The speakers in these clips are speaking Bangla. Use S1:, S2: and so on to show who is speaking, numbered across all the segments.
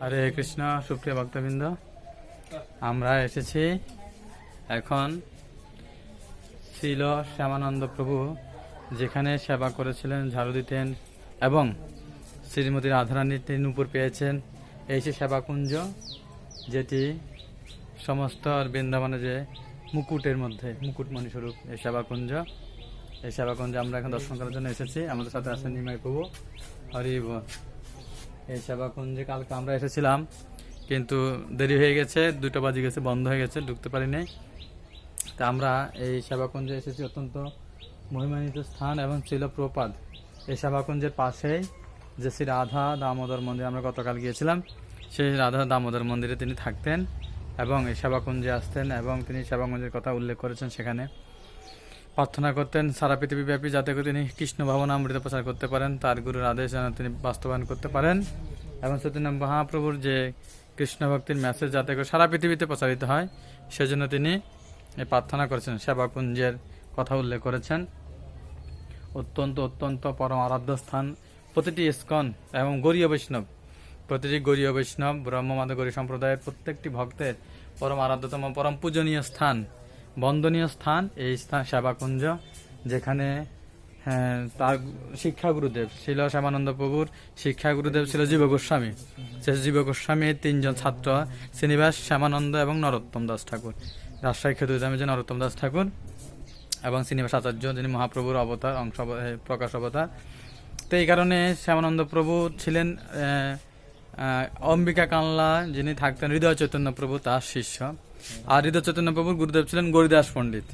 S1: হরে কৃষ্ণ, সুপ্রিয় ভক্তবৃন্দ। আমরা এসেছি এখন ছিল শ্যামানন্দ প্রভু, যেখানে সেবা করেছিলেন, ঝাড়ু দিতেন এবং শ্রীমতী রাধারানীর তিনি নূপুর পেয়েছেন। এই সে সেবাকুঞ্জ, যেটি সমস্ত বৃন্দাবনে যে মুকুটের মধ্যে মুকুটমণি স্বরূপ, এই সেবাকুঞ্জ এই সেবাকুঞ্জ আমরা এখন দর্শন করার জন্য এসেছি। আমাদের সাথে আছেন নিমাই প্রভু। হরি বল। এই সেবাকুঞ্জে কালকে আমরা এসেছিলাম, কিন্তু দেরি হয়ে গেছে দুটো বাজে গেছে, বন্ধ হয়ে গেছে, ঢুকতে পারিনি তা আমরা এই সেবাকুঞ্জে এসেছি অত্যন্ত মহিমান্বিত স্থান এবং ছিল প্রপাদ এই সেবাকুঞ্জের পাশেই যে শ্রী রাধা দামোদর মন্দির আমরা গতকাল গিয়েছিলাম, সেই রাধা দামোদর মন্দিরে তিনি থাকতেন এবং এই সেবাকুঞ্জে আসতেন এবং তিনি সেবাকুঞ্জের কথা উল্লেখ করেছেন সেখানে। প্রার্থনা করতেন, সারা পৃথিবীব্যাপী যাতে করে তিনি কৃষ্ণ ভাবনা অমৃত প্রচার করতে পারেন, তার গুরুর আদেশ যেন তিনি বাস্তবায়ন করতে পারেন। এবং চৈতন্য মহাপ্রভুর যে কৃষ্ণ ভক্তির মেসেজ যাতে করে সারা পৃথিবীতে প্রচারিত হয়, সেজন্য তিনি প্রার্থনা করেছেন সেবাকুঞ্জের কথা উল্লেখ করেছেন। অত্যন্ত অত্যন্ত পরম আরাধ্য স্থান, প্রতিটি ইস্কন এবং গরীয় বৈষ্ণব, প্রতিটি গরীয় বৈষ্ণব ব্রহ্মমাদ গরী সম্প্রদায়ের প্রত্যেকটি ভক্তের পরম আরাধ্যতম, পরম পূজনীয় স্থান। বন্দনীয় স্থান এই স্থান সেবাকুঞ্জ যেখানে হ্যাঁ, তার শিক্ষা গুরুদেব ছিল শ্যামানন্দ প্রভুর শিক্ষা গুরুদেব ছিল জীব গোস্বামী। সে জীব গোস্বামীর তিনজন ছাত্র শ্রীনিবাস শ্যামানন্দ এবং নরোত্তম দাস ঠাকুর। রাজশাহী খেতুদামে যে নরোত্তম দাস ঠাকুর এবং শ্রীনিবাস আচার্য যিনি মহাপ্রভুর অবতার অংশ প্রকাশ অবতার। তো এই কারণে শ্যামানন্দ প্রভু ছিলেন অম্বিকা কানলা, যিনি থাকতেন হৃদয় চৈতন্য প্রভু, তার শিষ্য। আর হৃদয় চৈতন্য প্রভুর গুরুদেব ছিলেন গরিদাস পণ্ডিত।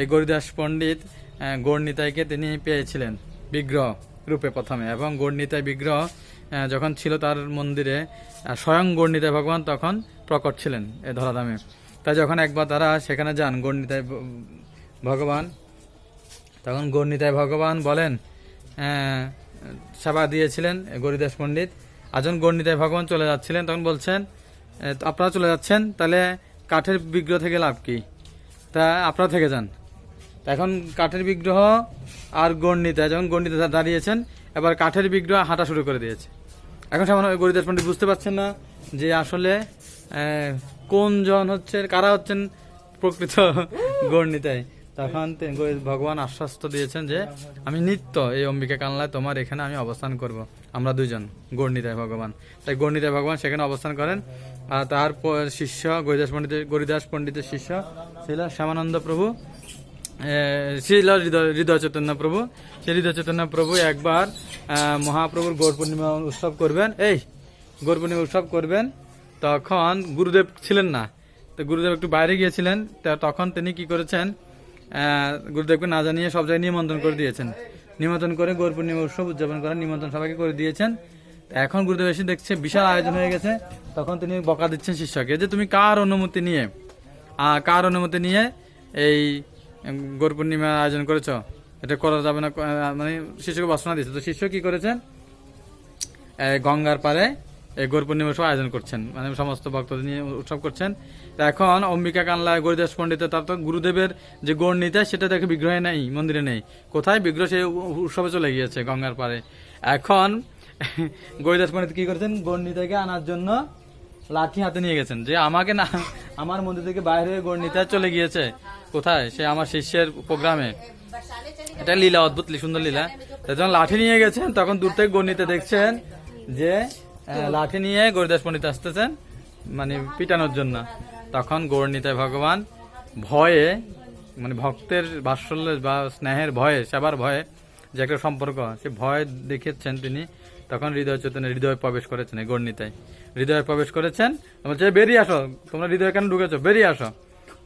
S1: এই গরিদাস পণ্ডিত গৌরনিতাইকে তিনি পেয়েছিলেন বিগ্রহ রূপে প্রথমে। এবং গৌরনিতাই বিগ্রহ যখন ছিল তার মন্দিরে স্বয়ং গৌরনিতাই ভগবান তখন প্রকট ছিলেন এ ধরাধামে। তাই যখন একবার তারা সেখানে যান, গৌরনিতাই ভগবান, তখন গৌরনিতাই ভগবান বলেন সেবা দিয়েছিলেন গরিদাস পণ্ডিত আজন গৌরনিতাই ভগবান চলে যাচ্ছিলেন, তখন বলছেন আপনারা চলে যাচ্ছেন, তাহলে কাঠের বিগ্রহ থেকে লাভ কি? তা আপনারা থেকে যান। এখন কাঠের বিগ্রহ আর গণ্ডিতা যখন গণ্ডিতা দাঁড়িয়েছেন, এবার কাঠের বিগ্রহ হাঁটা শুরু করে দিয়েছে। এখন সামান্য গরিদাস পণ্ডিত বুঝতে পারছেন না যে আসলে কোন জন হচ্ছে কারা হচ্ছেন প্রকৃত গণ্ডিতায়। তখন ভগবান আশ্বাস্ত দিয়েছেন যে আমি নিত্য এই অম্বিকা কানলায় তোমার এখানে আমি অবস্থান করব। আমরা দুজন গণ্ডিতায় ভগবান। তাই গণ্ডিতায় ভগবান সেখানে অবস্থান করেন। আর তার শিষ্য, গরিদাস পণ্ডিতের গরিদাস পণ্ডিতের শিষ্য ছিল শ্যামানন্দ প্রভু। হৃদয় হৃদয় চৈতন্য প্রভু। সেই হৃদয় চৈতন্য প্রভু একবার মহাপ্রভুর গৌর পূর্ণিমা উৎসব করবেন। এই, গৌর পূর্ণিমা উৎসব করবেন। তখন গুরুদেব ছিলেন না। তো গুরুদেব একটু বাইরে গিয়েছিলেন। তখন তিনি কি করেছেন গুরুদেবকে না জানিয়ে সব জায়গায় নিমন্ত্রণ করে দিয়েছেন। নিমন্ত্রণ করে গৌর পূর্ণিমা উৎসব উদযাপন করার নিমন্ত্রণ সবাইকে করে দিয়েছেন। এখন গুরুদেব এসে দেখছে বিশাল আয়োজন হয়ে গেছে। তখন তিনি বকা দিচ্ছেন শিষ্যকে যে, তুমি কার অনুমতি নিয়ে কার অনুমতি নিয়ে এই গৌর পূর্ণিমার আয়োজন করেছ? এটা করা যাবে না মানে শিষ্যকে বাসনা দিচ্ছে তো শিষ্য কি করেছেন? গঙ্গার পারে এই গৌর পূর্ণিমা উৎসব আয়োজন করছেন। মানে সমস্ত ভক্তদের নিয়ে উৎসব করছেন। তো এখন অম্বিকা কানলা গরিদাস পণ্ডিত তার তো গুরুদেবের যে গৌর নিতে, সেটা দেখে বিগ্রহে নেই, মন্দিরে নেই। কোথায়? বিগ্রহ সেই উৎসবে চলে গিয়েছে গঙ্গার পারে এখন গরিদাস পণ্ডিত কি করেছেন? গৌর নিতাইকে আনার জন্য লাঠি হাতে নিয়ে গেছেন। যে আমাকে না, আমার মন্দির থেকে বাইরে গৌর নিতাই চলে গিয়েছে। কোথায়? সে আমার শিষ্যের প্রোগ্রামে এটা লীলা, অদ্ভুত সুন্দর লীলা। যখন লাঠি নিয়ে গেছেন, তখন দূর থেকে গণিতে দেখছেন যে লাঠি নিয়ে গরিদাস পণ্ডিত আসতেছেন মানে পিটানোর জন্য। তখন গৌরনীতায় ভগবান ভয়ে মানে ভক্তের বাৎসল্য বা স্নেহের ভয়ে, সেবার ভয়ে যে একটা সম্পর্ক সে ভয় দেখেছেন তিনি, তখন হৃদয় চৈতন্য, হৃদয়ে প্রবেশ করেছেন এই গণ্ডিতায় হৃদয়ে প্রবেশ করেছেন, বলছে বেরিয়ে আসো, তোমরা হৃদয়ে কেন ঢুকেছো? বেরিয়ে আসো।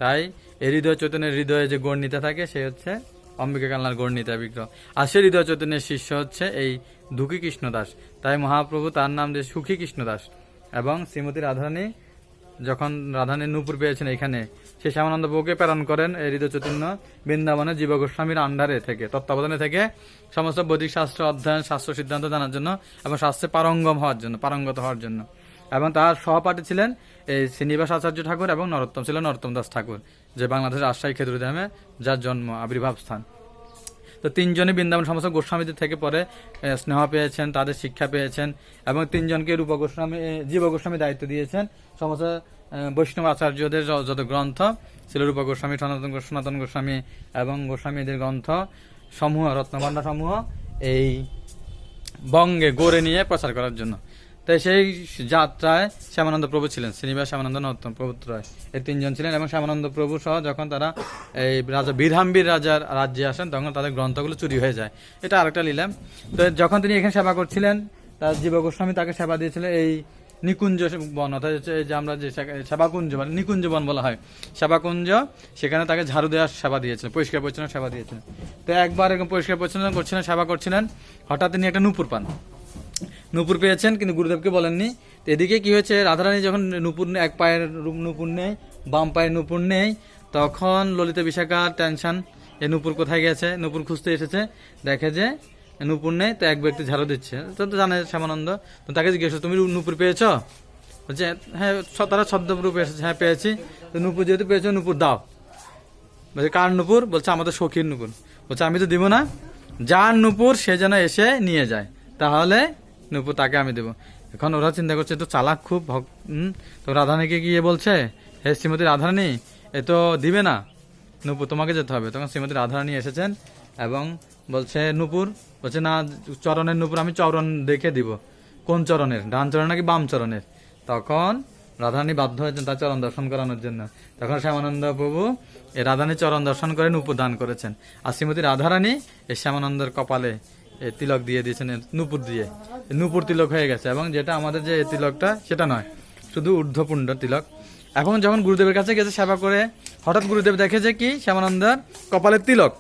S1: তাই এই হৃদয় চৈতন্যের হৃদয়ে যে গণ্ডিতা থাকে, সে হচ্ছে অম্বিকা কালনার গণ্ডিতা বিগ্রহ। আর সে হৃদয় চৈতন্যের শিষ্য হচ্ছে এই দুঃখী কৃষ্ণ দাস। তাই মহাপ্রভু তার নাম যে সুখী কৃষ্ণ দাস। এবং শ্রীমতী রাধারানী যখন রাধারানীর নূপুর পেয়েছেন এখানে সে শ্যামানন্দ প্রভুকে প্রেরণ করেন এই হৃদয় চৈতন্য বৃন্দাবনে জীব গোস্বামীর আন্ডারে থেকে, তত্ত্বাবধানে থেকে সমস্ত বৈদিক শাস্ত্র অধ্যয়ন, শাস্ত্র সিদ্ধান্ত জানার জন্য এবং শাস্ত্রে পারঙ্গম হওয়ার জন্য, পারঙ্গত হওয়ার জন্য। এবং তার সহপাঠী ছিলেন এই শ্রীনিবাস আচার্য ঠাকুর এবং নরোত্তম ছিল নরোত্তম দাস ঠাকুর, যে বাংলাদেশের রাজশাহী খেতুরিধামে যার জন্ম, আবির্ভাব স্থান। তো তিনজনই বৃন্দাবন সমস্ত গোস্বামীদের থেকে পরে স্নেহ পেয়েছেন, তাদের শিক্ষা পেয়েছেন এবং তিনজনকে রূপ গোস্বামী জীব গোস্বামী দায়িত্ব দিয়েছেন। সমস্ত বৈষ্ণব আচার্যদের যত গ্রন্থ ছিল, রূপ গোস্বামী, সনাতন সনাতন গোস্বামী এবং গোস্বামীদের গ্রন্থ সমূহ, রত্নভাণ্ডার সমূহ, এই বঙ্গে গড়ে নিয়ে প্রচার করার জন্য। তাই সেই যাত্রায় শ্যামানন্দ প্রভু ছিলেন, শ্রীনিবাস শ্যামানন্দ নর্তন প্রভুত্রয় এই তিনজন ছিলেন এবং শ্যামানন্দ প্রভু সহ যখন তারা এই রাজা বীরহাম্বীর রাজার রাজ্যে আসেন, তখন তাদের গ্রন্থগুলো চুরি হয়ে যায়। এটা আরেকটা নিলাম তো যখন তিনি এখানে সেবা করছিলেন, তার জীব গোস্বামী তাকে সেবা দিয়েছিলেন, এই নিকুঞ্জ বন, অর্থাৎ হচ্ছে যে আমরা যে সেবাকুঞ্জ মানে নিকুঞ্জ বন বলা হয়। সেবাকুঞ্জ, সেখানে তাকে ঝাড়ু দেওয়ার সেবা দিয়েছিলেন, পরিষ্কার পরিচ্ছন্ন সেবা দিয়েছিলেন। তো একবার এরকম পরিষ্কার পরিচ্ছন্ন করছিলেন, সেবা করছিলেন, হঠাৎ তিনি একটা নুপুর পান। নূপুর পেয়েছেন, কিন্তু গুরুদেবকে বলেননি। তো এদিকে কি হয়েছে, রাধারানী যখন নূপুর এক পায়ের নূপুর নেই, বাম পায়ের নূপুর নেই, তখন ললিতা বিশাখার টেনশন এ নূপুর কোথায় গেছে, নূপুর খুঁজতে এসেছে, দেখে যে নূপুর নেই, তো এক ব্যক্তি ঝাড়ু দিচ্ছে। তো তো জানে শ্যামানন্দ। তো তাকে জিজ্ঞেস তুমি নূপুর পেয়েছ? বলছে হ্যাঁ তারা ছদ্মরূপে এসেছে হ্যাঁ পেয়েছি। তো নূপুর যেহেতু পেয়েছ, নূপুর দাও। বলছে, কার নুপুর? বলছে, আমাদের সখীর নুপুর। বলছে, আমি তো দিব না। যার নুপুর সে যেন এসে নিয়ে যায়, তাহলে নুপুর তাকে আমি দেব। এখন ওরা চিন্তা করছে তো চালাক খুব তো রাধারানীকে গিয়ে বলছে, হে শ্রীমতী রাধারানী, এ তো দিবে না। নুপুর, তোমাকে যেতে হবে। তখন শ্রীমতী রাধারানী এসেছেন এবং বলছে, নুপুর, বলছে, না, চরণের নুপুর আমি চরণ দেখে দিব। কোন চরণের? ডান চরণ নাকি বাম চরণের? তখন রাধারানী বাধ্য হয়েছেন তার চরণ দর্শন করানোর জন্য। তখন শ্যামানন্দ প্রভু এই রাধারানী চরণ দর্শন করে নূপুর দান করেছেন। আর শ্রীমতী রাধারানী এই শ্যামানন্দের কপালে তিলক দিয়ে দিয়েছেন নূপুর দিয়ে। নূপুর তিলক হয়ে গেছে এবং যেটা আমাদের যে তিলকটা সেটা নয়। শুধু ঊর্ধ্বপুণ্ড তিলক। এখন যখন গুরুদেবের কাছে গেছে সেবা করে হঠাৎ গুরুদেব দেখে যে কি শ্যামানন্দের কপালের তিলক।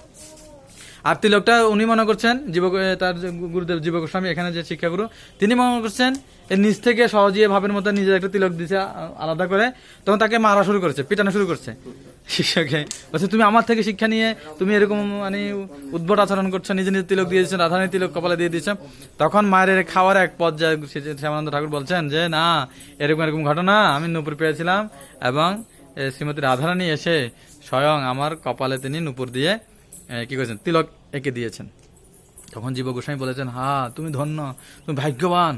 S1: আর তিলকটা উনি মনে করছেন জীবক এ, তার গুরুদেব জীবক স্বামী এখানে যে শিক্ষাগুরু তিনি মনে করছেন এর নিচ থেকে সহজীয় ভাবের মতো নিজের একটা তিলক দিছে আলাদা করে। তখন তাকে মারা শুরু করেছে পিটানো শুরু করছে। শিষ্যকে বলছে, তুমি আমার থেকে শিক্ষা নিয়ে, তুমি এরকম মানে উদ্ভট আচরণ করছ, নিজে নিজে তিলক দিয়ে দিচ্ছেন রাধারানী তিলক কপালে দিয়ে দিচ্ছ তখন মায়ের খাওয়ার এক পর্যায়ে শ্যামানন্দ ঠাকুর বলছেন যে, না, এরকম এরকম ঘটনা, আমি নুপুর পেয়েছিলাম এবং শ্রীমতী রাধারানী এসে স্বয়ং আমার কপালে তিনি নুপুর দিয়ে কি করেছেন, তিলক এঁকে দিয়েছেন। তখন জীব গোস্বামী বলেছেন, হা, তুমি ধন্য, তুমি ভাগ্যবান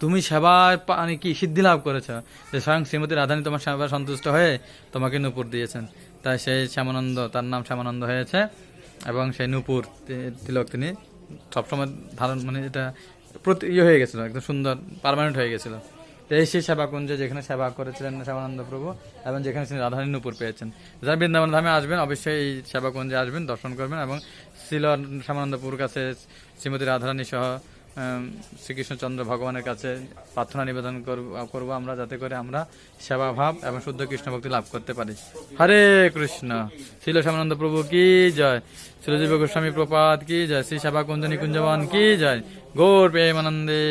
S1: তুমি সেবায় পা- মানে কি সিদ্ধি লাভ করেছ? যে স্বয়ং শ্রীমতী রাধানী তোমার সেবায় সন্তুষ্ট হয়ে তোমাকে নূপুর দিয়েছেন। তাই সেই শ্যামানন্দ, তার নাম শ্যামানন্দ হয়েছে এবং সেই নূপুর তিলক তিনি সবসময় ধারণ মানে এটা প্রতি ইয়ে হয়ে গেছিল, একদম সুন্দর, পার্মানেন্ট হয়ে গেছিল। এই সেই সেবা কুঞ্জে যেখানে সেবা করেছিলেন শ্যামানন্দ প্রভু এবং যেখানে তিনি রাধারানী নূপুর পেয়েছেন। যারা বৃন্দাবন ধামে আসবেন, অবশ্যই এই সেবা কুঞ্জে আসবেন, দর্শন করবেন এবং শিল শ্যামানন্দপুর কাছে শ্রীমতী রাধারানী সহ শ্রীকৃষ্ণচন্দ্র ভগবানের কাছে প্রার্থনা নিবেদন করব আমরা যাতে করে আমরা সেবা ভাব এবং শুদ্ধ কৃষ্ণ ভক্তি লাভ করতে পারি। হরে কৃষ্ণ। শিল শ্যামানন্দ প্রভু কি জয়? শিলজীব গোস্বামী প্রপাত কি জয়? শ্রী সেবা কুঞ্জনী কুঞ্জবান কি জয়? গৌর প্রেমানন্দে।